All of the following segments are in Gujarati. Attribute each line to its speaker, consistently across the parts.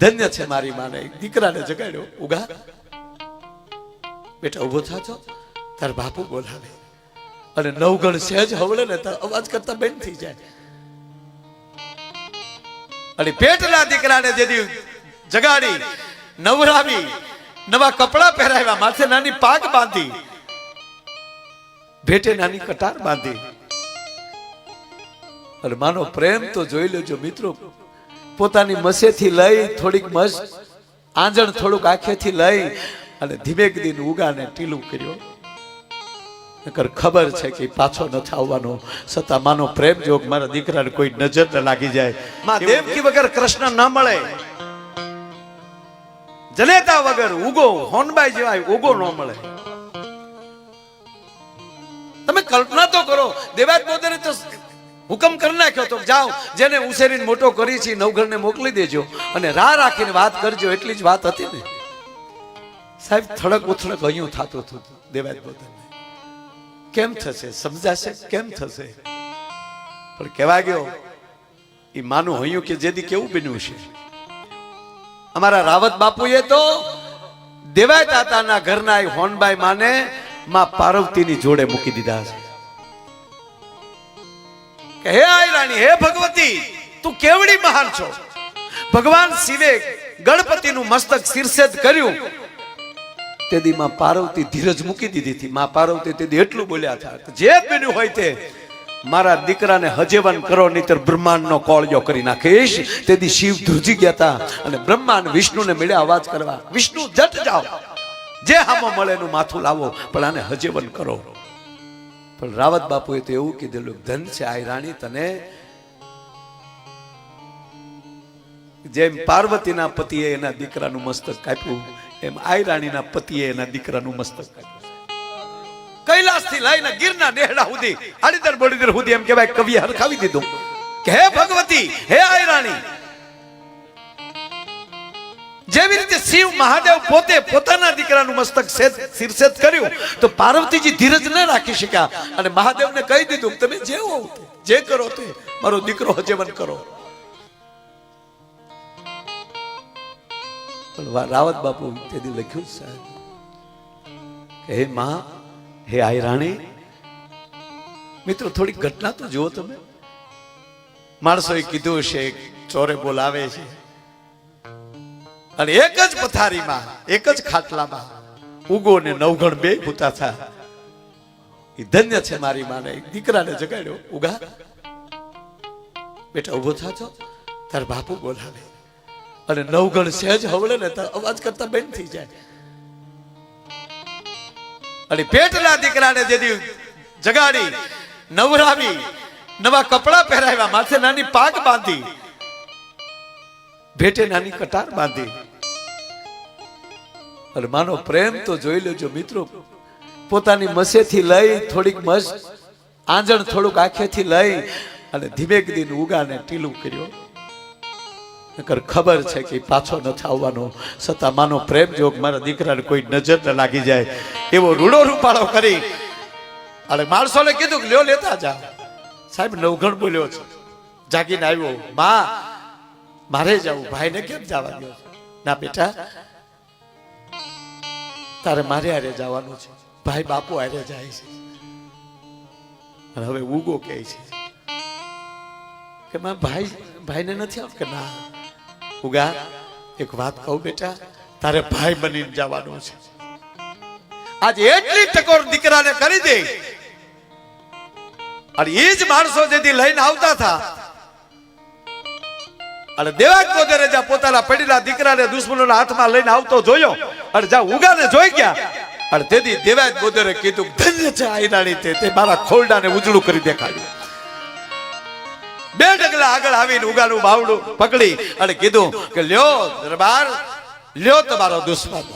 Speaker 1: ધન્ય છે મારી માને. દીકરાને જગાડ્યો. ઉગા, બેટા ઊભો થાજો તાર બાપુ બોલાવે. અને નવગણ સહેજ હવળે ને તાર અવાજ કરતા બેન થઈ જાય. અને પેટના દીકરાને જેથી જગાડી, નવરાવી, નવા કપડા પહેરાવ્યા, માથે નાની પાક બાંધી, ભેટે નાની કટાર બાંધી. અને માનો પ્રેમ તો જોઈ લેજો મિત્રો પોતાની મસેથી લઈ થોડીક મસ આંજણ થોડુંક આંખેથી લઈ અને ધીમેક દિન ઉગાને ટીલું કર્યો. નકર ખબર છે કે પાછો નથી આવવાનો. છતાં માનો પ્રેમ જોગ મારા દીકરાને કોઈ નજર ન લાગી જાય.
Speaker 2: માં દેવકી વગર કૃષ્ણ ન મળે. જનેતા વગર ઉગો હોનબાઈ જેવા ઉગો ન મળે.
Speaker 1: તમે કલ્પના તો કરો દેવાજ પોતાને તો હુકમ કરી નાખ્યો તો જાઓ, જેને ઉછેરીને મોટો કરી છે, નવઘરને મોકલી દેજો. અને રાહ રાખીને વાત કરજો, એટલી જ વાત હતી ને. સાહેબ, થડક ઉથડક અહીંયું થતું હતું દેવાજ બોદરને કેમ થશે? સમજાશે? કેમ થશે? પણ કહેવા ગયો એ માનું હૈયું કે જેથી કેવું બન્યું છે. અમારા રાવત બાપુએ તો દેવાય તાતાના ઘરના હોનબાઈ માને માં પાર્વતીની જોડે મૂકી દીધા છે. કે હે આઈ રાણી, હે ભગવતી, તું કેવડી મહાન છો? ભગવાન શિવે ગણપતિનું મસ્તક શિરસેદ કર્યું. તેથી માં પાર્વતી ધીરજ મૂકી દીધી હતી. માં પાર્વતી તેથી એટલું બોલ્યા હતા જે બન્યું હોય તે મારા દીકરાને હજેવન કરો, નહીતર બ્રહ્માંડનો કોળિયો કરી નાખીશ. તેથી શિવ ધ્રુજી ગયા હતા અને બ્રહ્માંડ વિષ્ણુને મળ્યા અવાજ કરવા, વિષ્ણુ, જટ જાઓ. જે હામો મળે એનું માથું લાવો, પણ આને હજેવન કરો. પણ રાવત બાપુએ તો એવું કીધેલું ધન છે આ રાણી, તને જેમ પાર્વતીના પતિએ એના દીકરાનું મસ્તક કાપ્યું, એમ આઈ રાણીના પતિએ એના દીકરાનું મસ્તક કાપ્યું. કૈલાસથી લઈને ગીરના નેહડા સુધી આડીદર બોડીદર સુધી એમ કહેવાય, કવિએ હરખાવી દીધું. કે હે ભગવતી, હે આઈ રાણી જેવી રીતે શિવ મહાદેવ પોતે પોતાના દીકરાનું મસ્તક સેદ શિરસેદ કર્યું, તો પાર્વતીજી ધીરજ ન રાખી શક્યા અને મહાદેવને કહી દીધું, તમે જે જે કરો તે, મારો દીકરો હજેવન કરો. રાવત બાપુ તેથી લખ્યું સાહેબ હે માં, હે આઈ રાણી, મિત્રો થોડી ઘટના તો જુઓ તમે. માણસોએ કીધું છે ચોરે બોલાવે છે. અને એક જ પથારીમાં, એક જ ખાટલામાં ઉગો ને નવગણ બે ભૂતા થા. એ ધન્ય છે મારી માને. દીકરાને જગાડ્યો, ઉગા, બેટા ઊભો થાજો તાર બાપુ બોલાવે. અને નવગણ સહેજ હવળે ને તાર અવાજ કરતા બેન થઈ જાય. અને પેટના દીકરાને જેથી જગાડી, નવરાવી, નવા કપડા પહેરાવ્યા, માથે નાની પાક બાંધી, ભેટે નાની કટાર બાંધી અને માનો પ્રેમ તો જોઈ લેજો મિત્રો. પોતાની મસેથી લઈ થોડીક મસ, આંજણ થોડુંક આંખેથી લઈ અને ધીમેક દિન ઉગાને ટીલું કર્યો. નકર ખબર છે કે પાછો નથી આવવાનો છતાં માનો પ્રેમ જોગ મારા દીકરાને કોઈ નજર ન લાગી જાય, એવો રૂડો રૂપાળો કરી. અને માણસોને કીધું કે, લ્યો લેતા જા. સાહેબ, નવઘણ બોલ્યો છે. જાગીને આવ્યો, માં, મારે જવું ભાઈને કેમ જવા દો ના બેટા તારે મારે હારે જવાનું છે. ભાઈ બાપુ હારે જાય છે. હવે ઉગો કહે છે. કે માં, ભાઈ, ભાઈને નથી આવ કે ના. ઉગા, એક વાત કહું બેટા, તારે ભાઈ બનીને જવાનું છે. આજે એટલી ટકોર દીકરાને કરી દે. અને એ જ માણસો જેથી લઈને આવતા હતા અને દેવા જા પોતાના પડેલા દીકરાને દુશ્મનોના હાથમાં લઈને આવતો જોયો જા, ઉગાને જોઈ ગયા. અને તેથી દેવાજ બોદરે કીધું ધન્ય છે આઈરાણી તે તે મારા ખોલડાને ઉજળું કરી દેખાડ્યું. બે ડગલા આગળ આવીને ઉગાનું બાવડું પકડી અને કીધું કે લ્યો દરબાર, લ્યો તમારો દુશ્મન.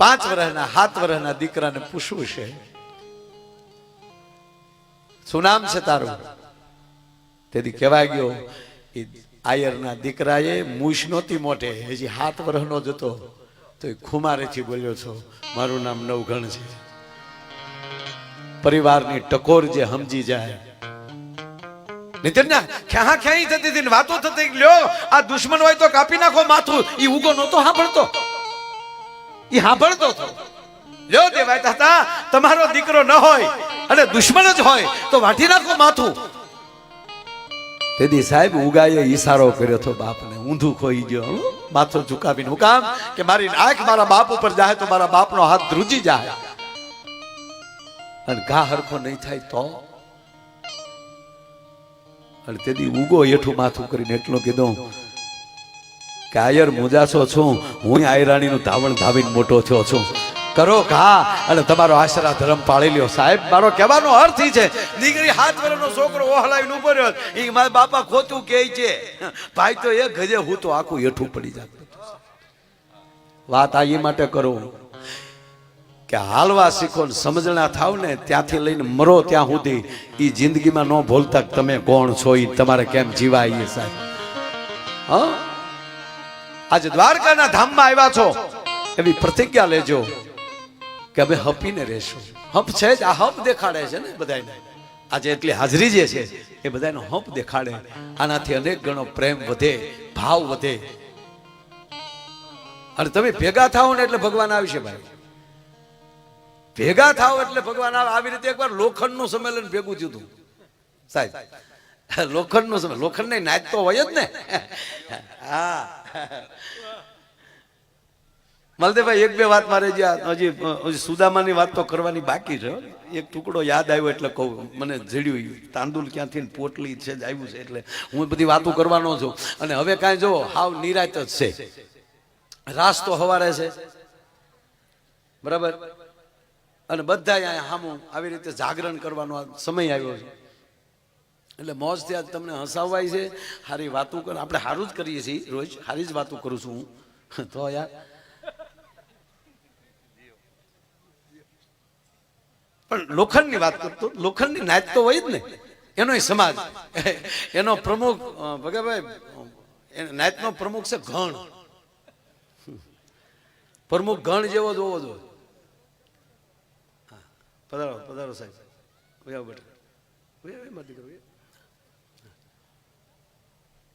Speaker 1: પાંચ વર્ષના સાત વર્ષના દીકરાને પૂછવું છે, શું નામ છે તારું? તેથી કહેવાય ગયો આયરના દીકરાએ મૂછ નહોતી મોટે હજી સાત વર્ષનો જ હતો તો એ ખુમારેથી બોલ્યો છો, મારું નામ નવઘણ છે. પરિવારની ટકોર જે સમજી જાય. નીતિન ક્યાં ક્યાંય થતી હતી વાતો થતી લ્યો, આ દુશ્મન હોય તો કાપી નાખો માથું. એ ઉગો નહોતો સાંભળતો ઈ સાંભળતો હતો. લ્યો, દેવાય તાતા, તમારો દીકરો ન હોય અને દુશ્મન જ હોય તો વાટી નાખો માથું. તેથી સાહેબ, ઉગાએ ઈશારો કર્યો તો બાપને ઊંધું ખોઈ ગયો. માથું ઝુકાવીને કામ કે મારી આંખ મારા બાપ ઉપર જાય તો મારા બાપનો હાથ ધ્રુજી જાય અને ઘા હરખો નહીં થાય તો? અને તેથી ઉગો હેઠું માથું કરીને એટલું કીધું કાયર મુજાસો છું, હું આયરાણીનું ધાવણ ધાવીને મોટો થયો છું. કરો ઘા અને તમારો આશરા ધર્મ પાળી લ્યો. સાહેબ, મારો કહેવાનો અર્થ છે, દીકરી હાથ વર્ષનો છોકરો ઓહલાવીને ઊભો રહ્યો એ મારા બાપા ખોટું કહે છે. ભાઈ તો એ ગજે હું તો આખું હેઠું પડી જાત. વાત આ માટે કરું કે હાલવા શીખો ને સમજણા થાવ ને, ત્યાંથી લઈને મરો ત્યાં સુધી એ જિંદગીમાં ન ભૂલતા તમે કોણ છો એ તમારે કેમ જીવાય સાહેબ? હા? આજે દ્વારકાના ધામમાં આવ્યા છો. એવી પ્રતિજ્ઞા લેજો. કે અમે હપીને રહેશું. હપ છે જ, આ હપ દેખાડે છે ને બધાને આજે એટલી હાજરી જે છે, એ બધાનો હપ દેખાડે. આનાથી અનેક ગણો પ્રેમ વધે, ભાવ વધે. અને તમે ભેગા થાઓ ને એટલે ભગવાન આવશે ભાઈ. ભેગા થાવ એટલે ભગવાન આવે. આવી રીતે એકવાર લોખંડનું સંમેલન ભેગું થયું હતું. સાહેબ, લોખંડનું સંમેલન. લોખંડ નહીં નાચતો હોય જ ને. હા. માલદેવભાઈ, એક બે વાત મારે જે હજી સુદામાની વાત તો કરવાની બાકી છે. એક ટુકડો યાદ આવ્યો એટલે કહું, મને જડ્યું તાંદુલ ક્યાંથી પોટલી છે જ આવ્યું છે એટલે હું બધી વાતો કરવાનો છું. અને હવે કાંઈ જો, હાવ નિરાત જ છે. રાસ તો હવારે છે. બરાબર? અને બધા અહીંયા હામું આવી રીતે જાગરણ કરવાનો સમય આવ્યો છે. એટલે મોજથી આજ તમને હસાવાય છે. સારી વાતો કર આપણે સારું જ કરીએ છીએ રોજ. સારી જ વાતો કરું છું હું. તો યાર પણ લોખંડની વાત કરતો લોખંડની નાચ તો હોય જ ને. એનો સમાજ. એનો પ્રમુખ ભગાભાઈ નાચનો પ્રમુખ છે ગણ પ્રમુખ ગણ જેવો જ હોવો જોઈએ. પધારો પધારો સાહેબ.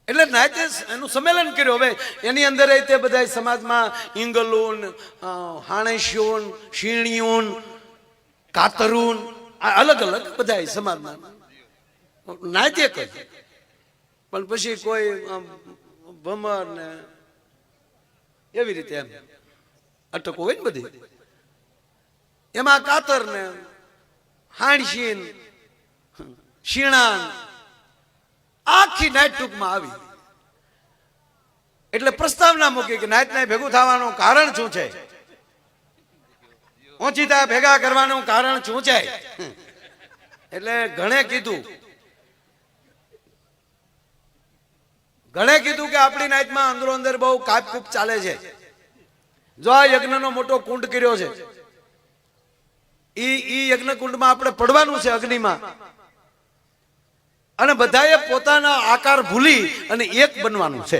Speaker 1: એટલે નાયતે એનું સંમેલન કર્યું. હવે એની અંદર તે બધા સમાજમાં ઇંગલુન હાણેશ્યોન શીણિયુન કાતરુન, આ અલગ અલગ બધા સમાજમાં નાયક જ પણ પછી કોઈ ભમર ને એવી રીતે એમ અટકો હોય ને બધી. એમાં કાતર ને હાણશીન, શીણાન, આખી નાઈટ ટૂંકમાં આવી. એટલે પ્રસ્તાવના મૂકી કે નાઈટ નાય ભેગું થવાનું કારણ શું છે? ઓચિતા ભેગા કરવાનું કારણ શું છે? એટલે ઘણે કીધું. ઘણે કીધું કે આપણી નાઈટમાં અંદરો અંદર બહુ કાપકૂપ ચાલે છે. જો આ યજ્ઞનો મોટો કુંડ કર્યો છે. ઈ ઈ યજ્ઞ કુંડમાં આપણે પડવાનું છે અગ્નિમાં. અને બધાએ પોતાના આકાર ભૂલી અને એક બનવાનું છે.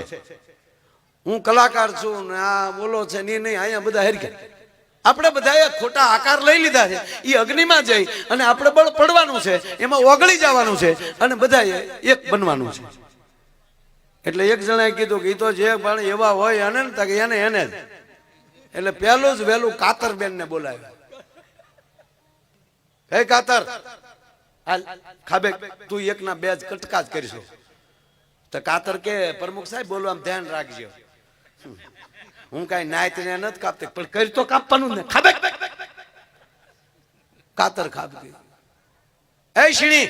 Speaker 1: હું કલાકાર છું ને આ બોલો છે નહીં નહીં, અહીંયા બધા હેરખ્યા આપણે બધાએ ખોટા આકાર લઈ લીધા છે. એ અગ્નિમાં જઈ અને આપણે બળ પડવાનું છે. એમાં ઓગળી જવાનું છે અને બધાએ એક બનવાનું છે. એટલે એક જણાએ કીધું કે એ તો જે પણ એવા હોય એને ને એને એને જ. એટલે પહેલું જ વહેલું કાતર બેન ને બોલાવ્યું. હે કાતર, હાલ ખાબે, તું એકના બે જ કટકા જ કરીશું. તો કાતર કે, પ્રમુખ સાહેબ, બોલવા ધ્યાન રાખજો. હું કઈ નાયત ને નથી કાપતી, પણ કરી તો કાપવાનું ને. ખાબે. કાતર ખાબતી એ શીણી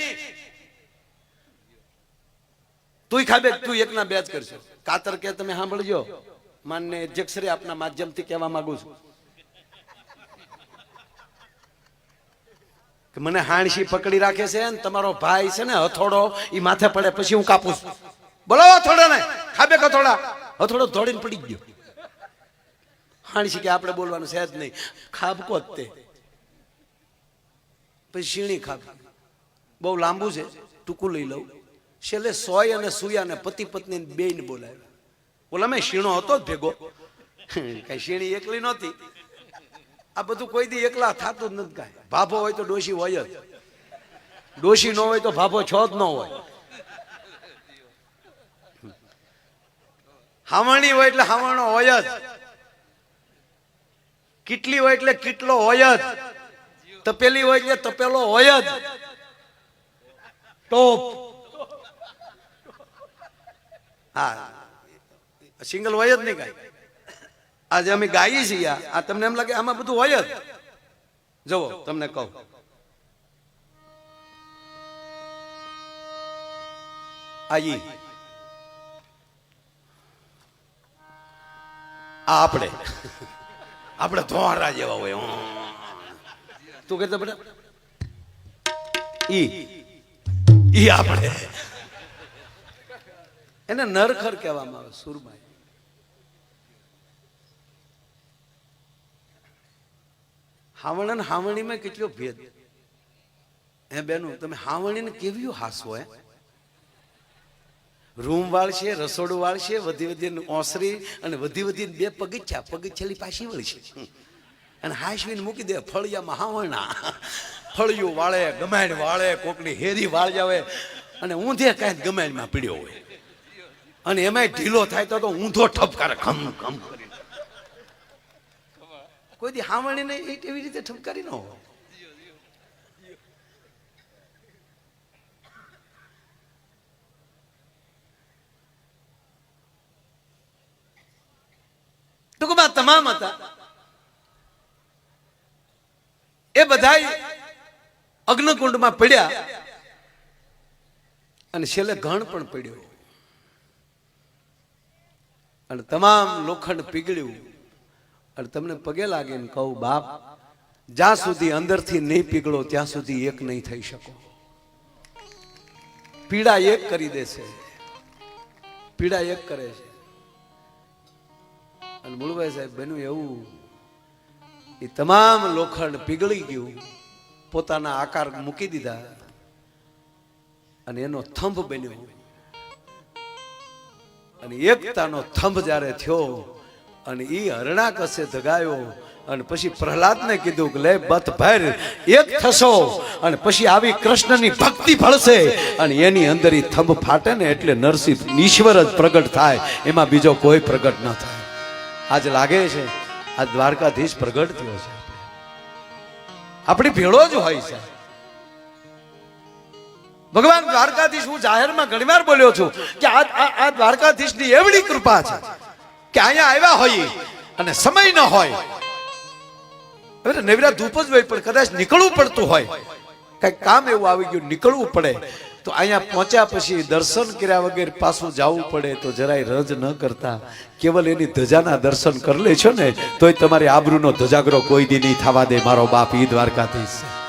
Speaker 1: તું ખાબે તું એકના બે જ કરશો કાતર કે તમે સાંભળજો. માનને અધ્યક્ષરે આપના માધ્યમથી કહેવા માંગુ છું. કે મને હાણસી પકડી રાખે છે ને, તમારો ભાઈ છે ને, હથોડો એ માથે પડે, પછી હું કાપું છું. બોલો હથોડા ને ખાબે હથોડા હથોડો દોડીને પડી ગયો. હાણસી કે આપણે બોલવાનું છે જ નહીં. ખાબકો જ તે. પછી શીણી ખાબકી બહુ લાંબુ છે, ટૂંકું લઈ લઉં. છેલ્લે સોય અને સુયા અને પતિ પત્ની બેન બોલાવ્યા. બોલા, મેં શીણો હતો ભેગો. કઈ શીણી એકલી નહોતી. આ બધું કોઈ દી એકલા થતું જ નથી કાંઈ. ભાભો હોય તો ડોશી હોય જ. ડોશી ન હોય તો ભાભો છ જ ન હોય. હાવણી હોય એટલે હાવણો હોય જ. કેટલી હોય એટલે કેટલો હોય જ. તપેલી હોય એટલે તપેલો હોય જ. ટોપ. હા. સિંગલ હોય જ નહીં કાંઈ. આજે અમે ગાઈએ છીએ આ. તમને એમ લાગે આમાં બધું હોય જ. જુઓ, તમને કહું. આ આ આપણે. આપણે ધોરા જેવા હોય. તું કહેતો બેટા ઈ. ઈ આપણે. એને નરખર કહેવામાં આવે સુરમાઈ હાવણ અને હાવણીમાં કેટલો ભેદ? હે બેનું તમે હાવણીને કેવી હાસો હે? રૂમ વાળશે, રસોડું વાળશે, વધી વધી ઓસરી અને વધી વધી બે પગથિયા, પગથિયાલી પાછી વળશે. અને હાશવીને મૂકી દે, ફળિયામાં હાવણા. ફળિયું વાળે ગમાયણ વાળે, કોકની હેરી વાળ જાવે. અને ઊંધે કાંઈ ગમાણમાં પીડ્યો હોય. અને એમાંય ઢીલો થાય તો તો ઊંધો ઠપકારે ખમ ખમ કરી કોઈ દી હાવણીને એવી રીતે ઠપકારી ન હોય? ટૂંકમાં તમામ હતા. એ બધા અગ્નિકુંડમાં પડ્યા અને છેલ્લે ઘણ પણ પડ્યો. અને તમામ લોખંડ પીગળ્યું. અને તમને પગે લાગે ને કહું, બાપ, જ્યાં સુધી અંદરથી નહીં પીગળો, ત્યાં સુધી એક નહીં થઈ શકો. પીડા એક કરી દેશે. પીડા એક કરે છે. અને મુળભાઈ સાહેબ બન્યું એવું. એ તમામ લોખંડ પીગળી ગયું. પોતાના આકાર મૂકી દીધા. અને એનો થંભ બન્યો. અને એકતાનો થંભ જ્યારે થયો, અને એ હરણાકસે ધગાયો, અને પછી પ્રહલાદને કીધું કે લે બત ભર, એક થશો, અને પછી આવી કૃષ્ણની ભક્તિ ફળશે અને એની અંદર એ થંભ ફાટે ને એટલે નરસિંહ ઈશ્વર જ પ્રગટ થાય, એમાં બીજો કોઈ પ્રગટ ન થાય. આજ લાગે છે, આ દ્વારકાધીશ પ્રગટ થયો છે. આપણી ભેળો જ હોય છે. ભગવાન દ્વારકાધીશ, હું જાહેરમાં ઘણીવાર બોલ્યો છું કે આ આ- દ્વારકાધીશ દ્વારકાધીશની એવડી કૃપા છે કે અહીંયા આવ્યા હોઈએ અને સમય ન હોય. હવે નવરા ધૂપ જ હોય, પણ કદાચ નીકળવું પડતું હોય. કઈ કામ એવું આવી ગયું, નીકળવું પડે. તો અહીંયા પહોંચ્યા પછી દર્શન કર્યા વગર પાછું જવું પડે તો જરાય રજ ન કરતા. કેવલ એની ધજાના દર્શન કરી લે છો ને, તોય તમારી આબરૂનો ધજાગરો કોઈ દી નહીં થવા દે, મારો બાપ ઈ દ્વારકાધીશ છે.